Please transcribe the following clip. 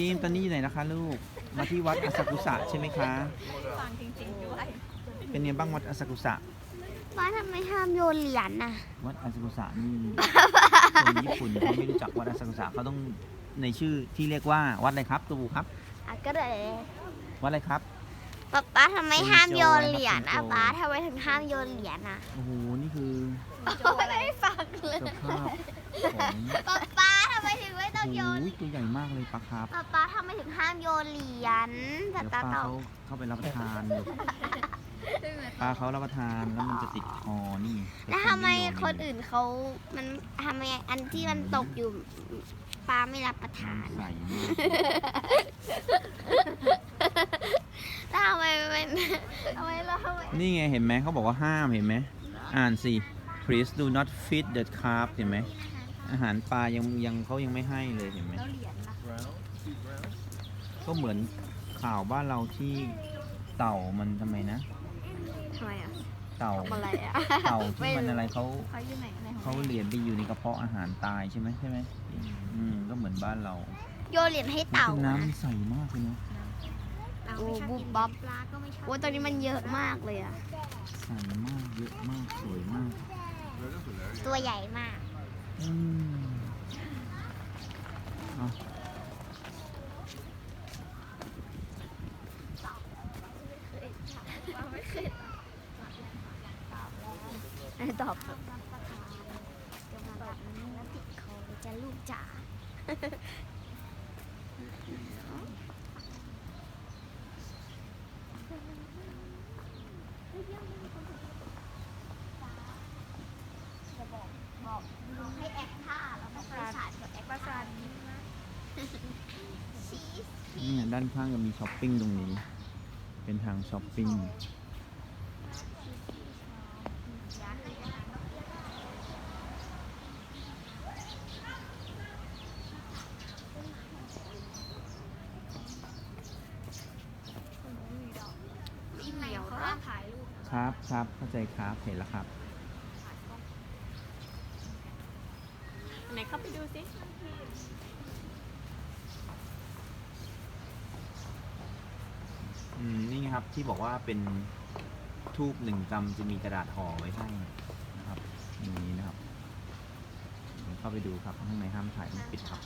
ทีมตอนนี้อยู่ไหนนะคะลูก มาที่วัดอาซากุสะใช่ไหมคะ ฟังจริงๆด้วย เป็นไงบ้างวัดอาซากุสะว่าทำไมห้ามโยนเหรียญน่ะ วัดอาซากุสะนี่ คนญี่ปุ่นเขาไม่รู้จักวัดอาซากุสะเขาต้องในชื่อที่เรียกว่าวัดอะไรครับตูบูครับ อะก็เลยวัดอะไรครับ ป๊าป๊าทำไมห้ามโยนเหรียญเป็นอะโจรป๊าทำไมถึงห้ามโยนเหรียญอะโอ้โห นี่คือไม่ฟังเลยสภาพของ อ้องโหโยนตัวใหญ่มากเลยปลาครับป๊าป๊าทำไมถึงห้ามโยนเหรียญแต่เดี๋ยวตาปลาตอเขาบเข้าไปรับประทานลูกปลาเขารับประทานแล้วมันจะติดคอนี่แล้วทำไมโยคนอื่นเขา มันทำไมอันที่มันตกอยู่ป๊าไม่รับประทานใส่มากแล้วทำไมมันทำไมเราทำไมนี่ไงเห็นไหมเขาบอกว่าห้ามเห็นไหมอ่านสิ please do not feed the carp เห็นไหม อาหารปลายังยังเขายังไม่ให้เลยเห็นไหมแล้วเหรียญล่ะก็เหมือนข่าวบ้านเราที่เต่ามันทำไมนะ ทำไมอะเต่าทำอะไรอะเต่าที่มันอะไรเขาเขาอยู่ไหนในเขาเหรียญไปอยู่ในกระเพาะอาหารตายใช่ไหมใช่ไหมอืมก็เหมือนบ้านเราโยนเหรียญให้เต่าคือนะน้ำใสมากเลยเนาะโอ้บุบบ๊อบโอ้ตอนนี้มันเยอะมากเลยอะ ใสมากเยอะมากสวยมาก ตัวใหญ่มาก อืมเอาตอบจะมาแบบนี้แล้วติดคอจะลูกจ๋า ให้แอคท่าแล้วก็ไปฉายกับแอคประสานชีสเนี่ยด้านข้างก็มีช้อปปิ้งตรงนี้ เป็นทางช้อปปิ้งอีเหนียวเขานะต้องถ่ายรูป ครับครับเข้าใจครับ เห็นแล้วครับ ไหนเข้าไปดูสิอืมนี่ไงครับที่บอกว่าเป็นทูบหนึ่งกำจะมีกระดาษห่อไว้ให้นะครับอย่างนี้นะครับเดี๋ยวเข้าไปดูครับข้างในห้ามถ่ายต้องปิดครับ